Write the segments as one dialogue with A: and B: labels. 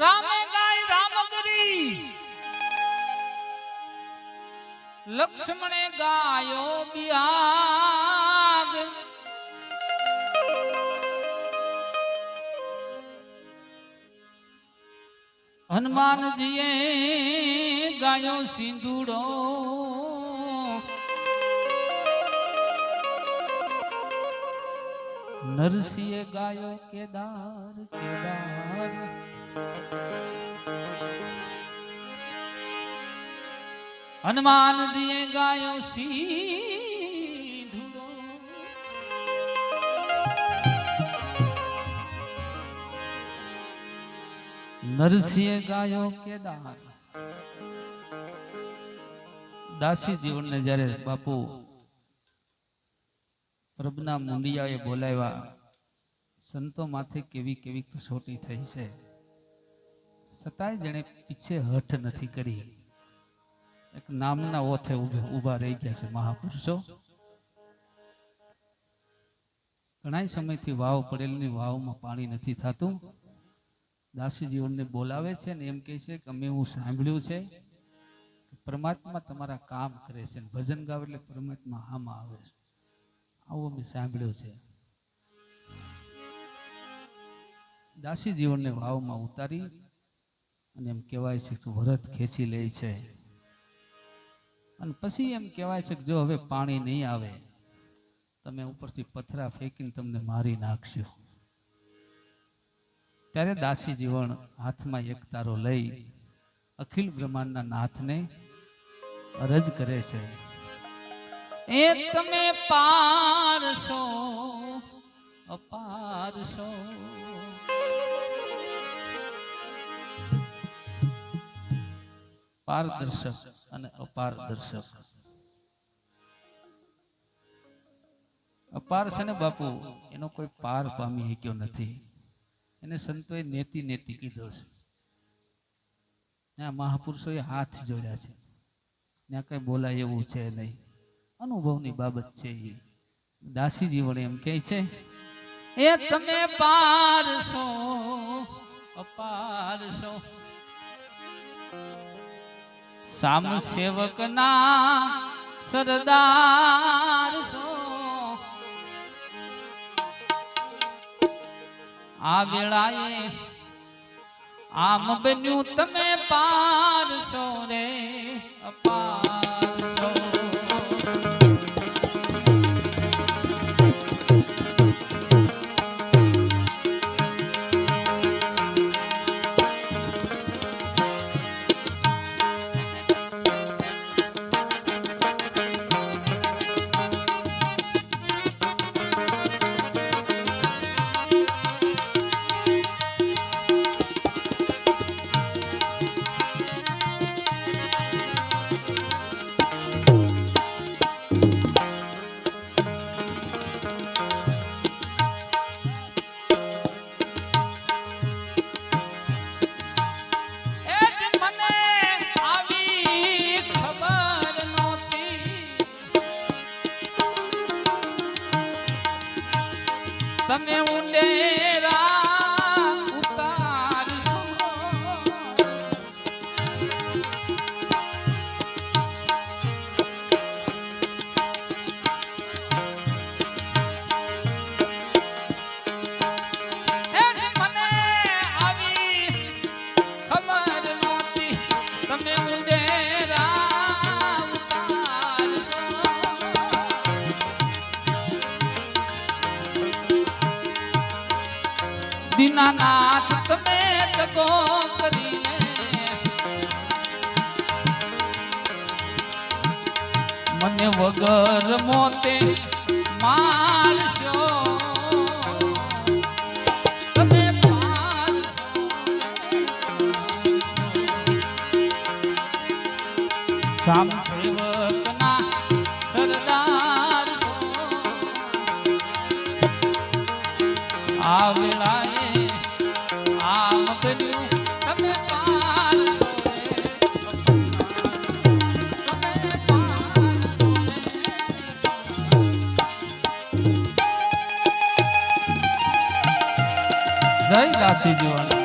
A: રામે ગાય રામગરી. લક્ષ્મણે ગાયો બિયાગ. હનુમાનજીએ ગાયો સિંધુડો. નરસિંહ ગાયો કેદાર કેદાર. હનુમાનજીએ ગાયો સિંધુડો નરસિંહ ગાયો કેદાર. દાસી જીવનને જ્યારે બાપુ પ્રભના મુંડિયાએ બોલાવ્યા સંતો માથે કેવી કેવી કસોટી થઈ છે. છતાંય જેણે પીછે હઠ નથી કરી. એક નામના ઓથે ઊભા રહી ગયા છે મહાપુરુષો. ઘણા સમયથી વાવ પડેલની વાવમાં પાણી નથી થતું. દાસી જીવનને બોલાવે છે ને એમ કહે છે કે અમે હું સાંભળ્યું છે પરમાત્મા તમારા કામ કરે છે ભજન ગાવ એટલે પરમાત્મા આમાં આવે છે. આવું અમે સાંભળ્યું છે. દાસી જીવનને વાવમાં ઉતારી અને એમ કહેવાય છે કે વ્રત ખેંચી લે છે. અને પછી એમ કહેવાય છે કે જો હવે પાણી નહીં આવે, તમે ઉપરથી પથરા ફેંકીને તમને મારી નાખશો. ત્યારે દાસી જીવન હાથમાં એક તારો લઈ અખિલ બ્રહ્માંડના નાથને અરજ કરે છે. એ તમે પારશો, અપારશો. પારદર્શક અને અપારદર્શક. અપાર છે ને બાપુ, એનો કોઈ પાર પામી શક્યો નથી. એને સંતોએ નેતિ નેતિ કીધો છે. ત્યાં મહાપુરુષોએ હાથ જોડ્યા છે. ત્યાં કઈ બોલાય એવું છે નહીં. અનુભવની બાબત છે એ. દાસી જીવન એમ કહે છે, એ તમે પારશો અપારશો સામ સેવકના સરદાર છો. આ વેળાએ આમ બન્યું તમે પારસો રે અપારશો કરીને મને વગર મોતે મારશો. તમે સામ સેવકના સરદાર જય કાશી જીવન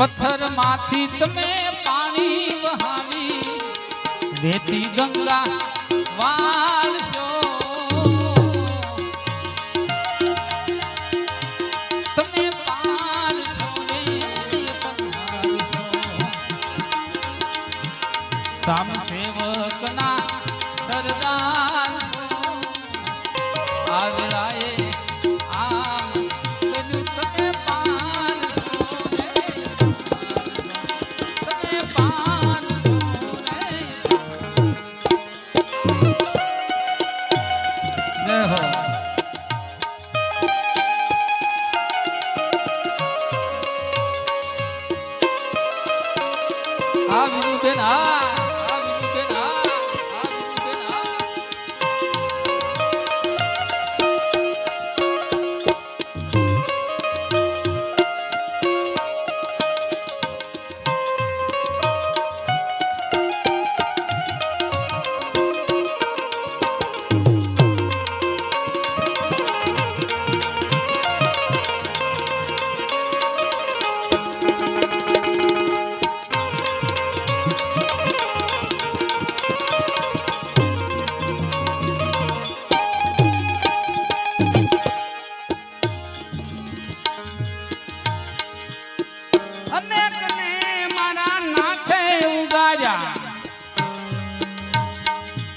A: પથ્થરમાંથી તમે પાણી વહાવી વેતી ગંગા વાળશો તમે પારશો ને. સામ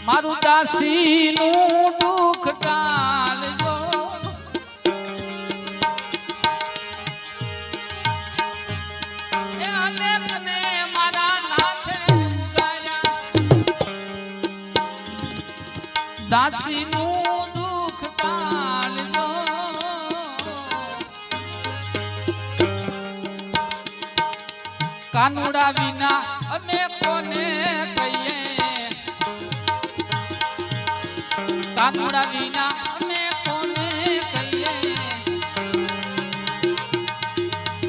A: મારું દાસીનું દુઃખ ટાળજો. દાસીનું દુઃખ ટાળજો. કાનુડા વિના કાનુડા વિના અમે કોને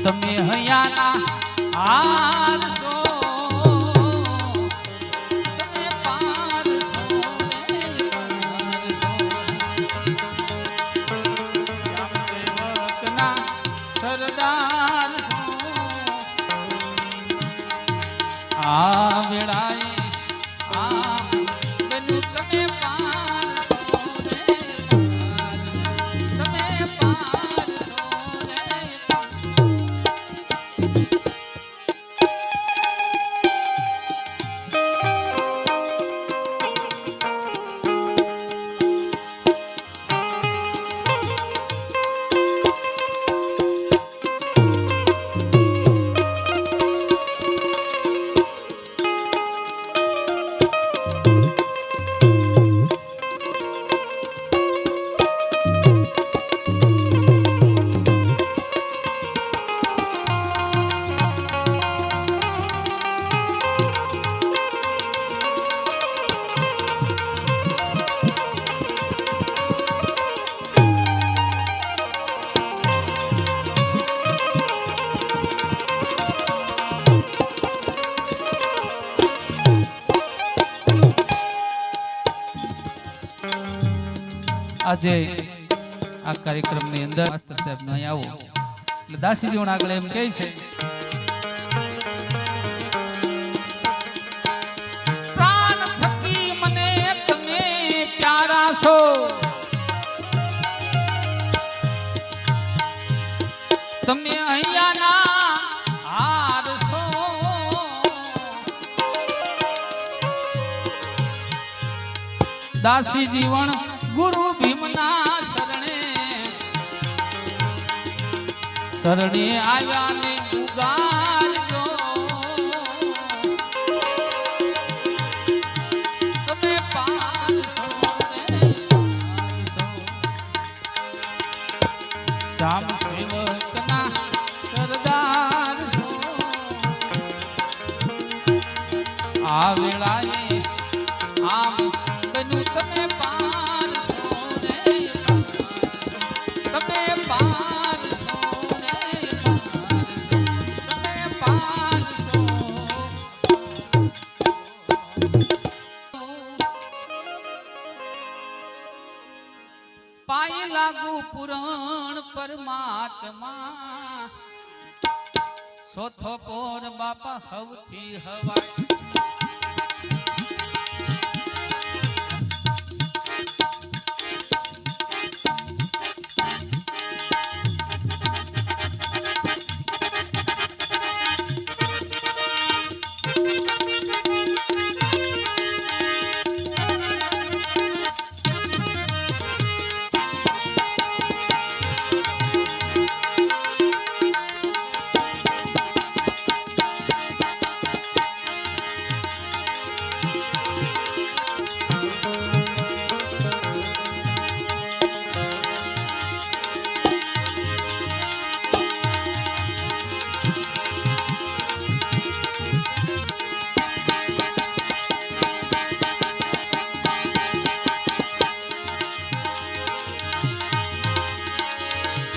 A: તમે હૈયાના હાર આજે આ કાર્યક્રમની અંદર માસ્તર સાહેબ અહીં આવો. એટલે દાસીજીઓ આગળ એમ કહે છે તમે અહીંયા ના હાર છો. દાસી જીવન ભીમના શરણે શરણે આવ્યા ને ઉગારજો તમે ને. શ્યામ સેવકના સરદાર આ વેળાએ આમ બન્યું તમે પારસો પુરાણ પરમાત્મા. સોથો પોર બાપા હવથી હવા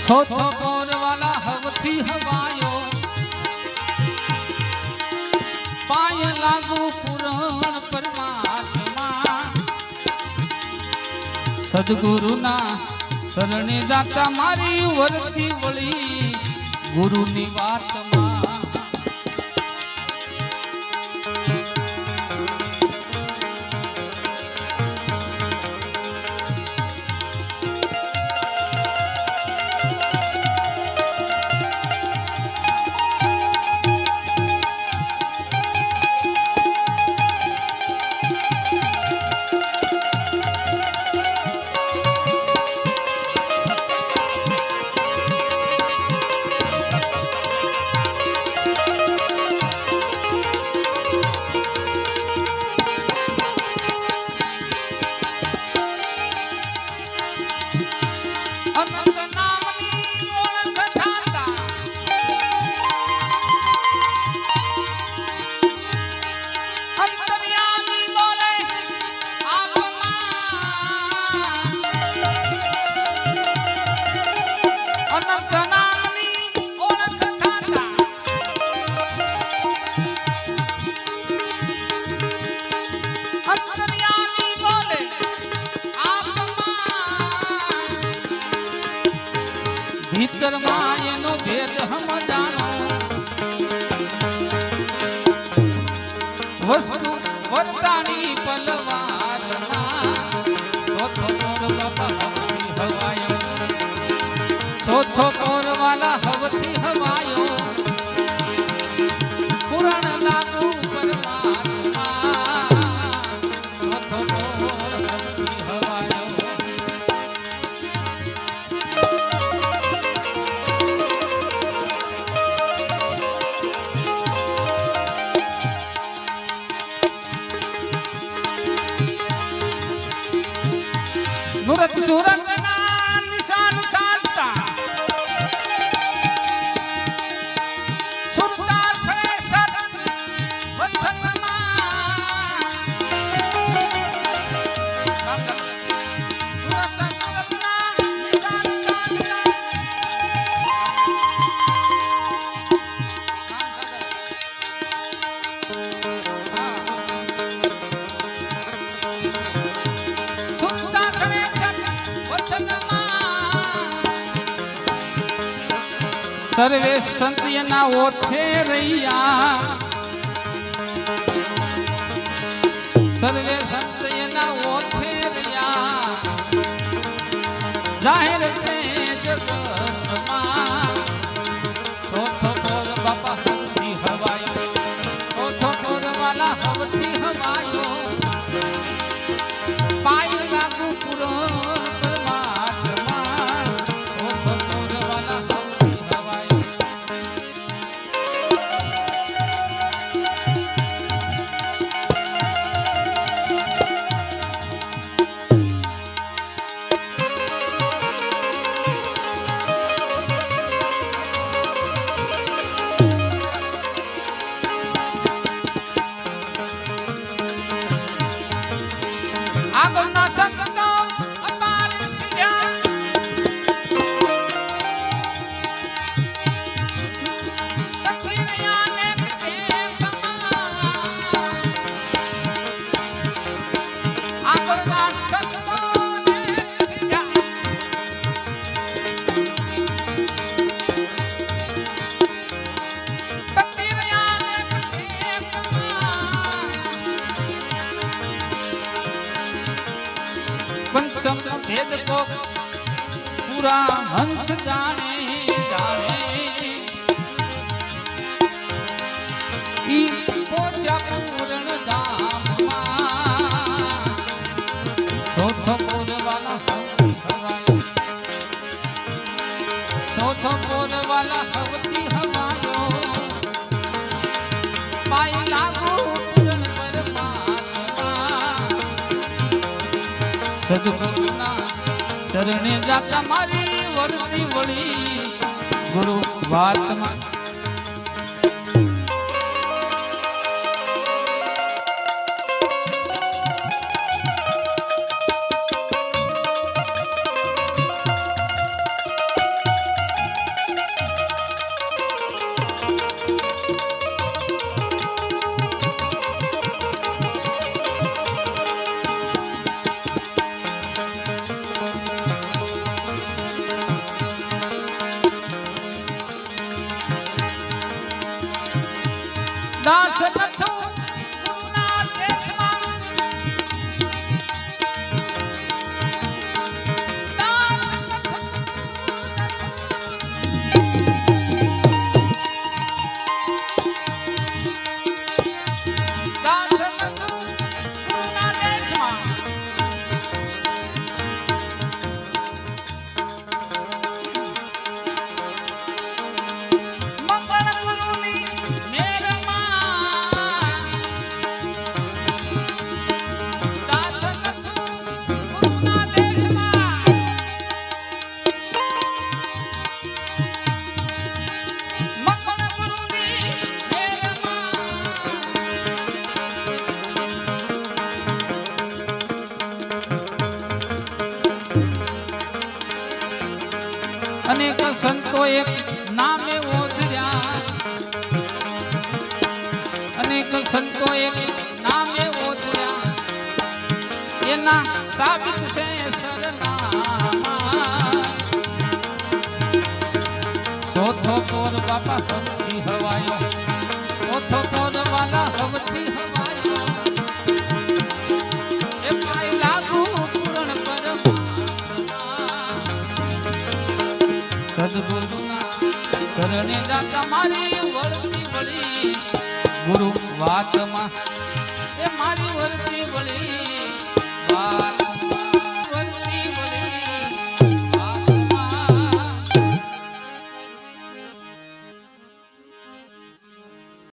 A: ચોથો કોર વાલા હવથી હવાયો. પાય લાગુ પુરણ પરમાત્મા. સદગુરુના શરણે દાતા મારી વરતી વળી. ગુરુની વાત વરતાની પલવાર ના ઓથે રૈયા. સર્વે સંત એના ઓથે રૈયા. જાહેર સુરા હંસ જાણે જાણે પોચા પૂરણ ધામમાં. સદગુરુ શરણે જાતા મારી વળતી વળી. ગુરુ વાતમાં Don't.